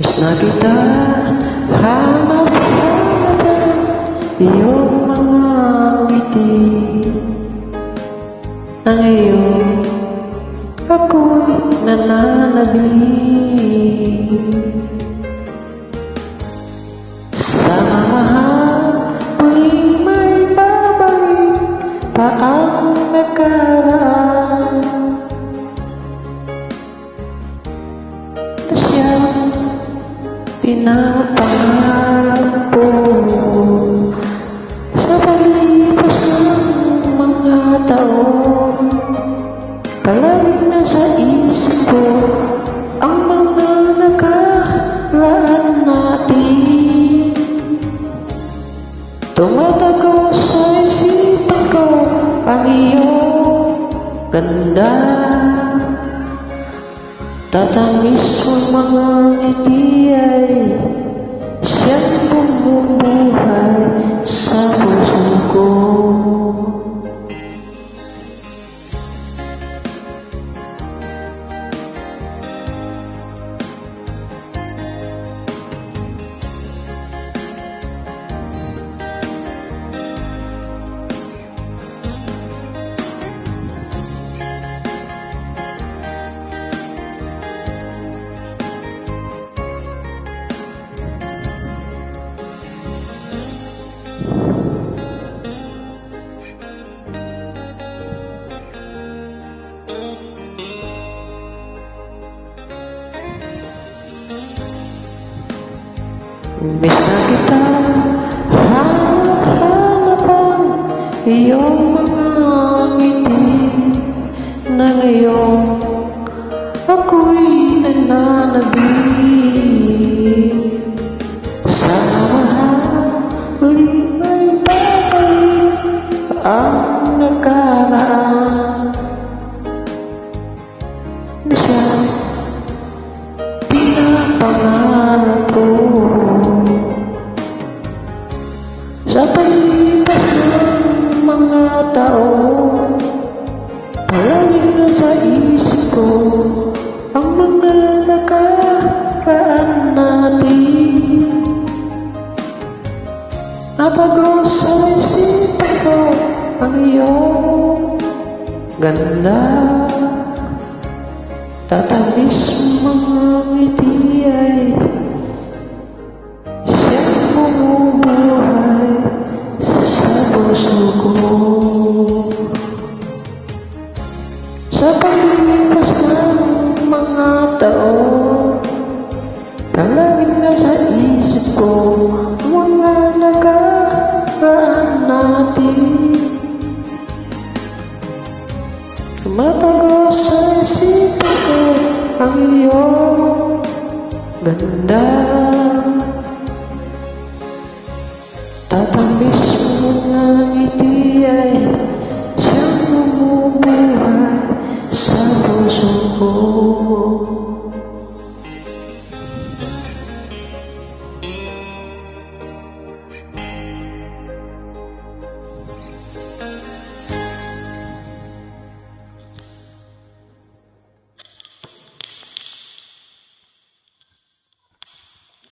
na kita hanap-hanapan iyong mga ngiti. Na ngayon ako'y nananabing pinapangarap ko sa paglipas ng mga taon palaging nasa isip ko ang mga Tumatago sa isipan ko ang iyong ganda Tatamis mo mga ngiti ay siyang Miss na kita hanap-hanapan iyong mga ngiti na ngayon ako'y nananabing sa mahal uli may babalik ang nakaraan Napago sa isipan ko ang iyong ganda. Tatamis mga ngiti Matago sa isipan ko ang iyong ganda. Tatamis mo ng ngiti ay siyang sa puso ko.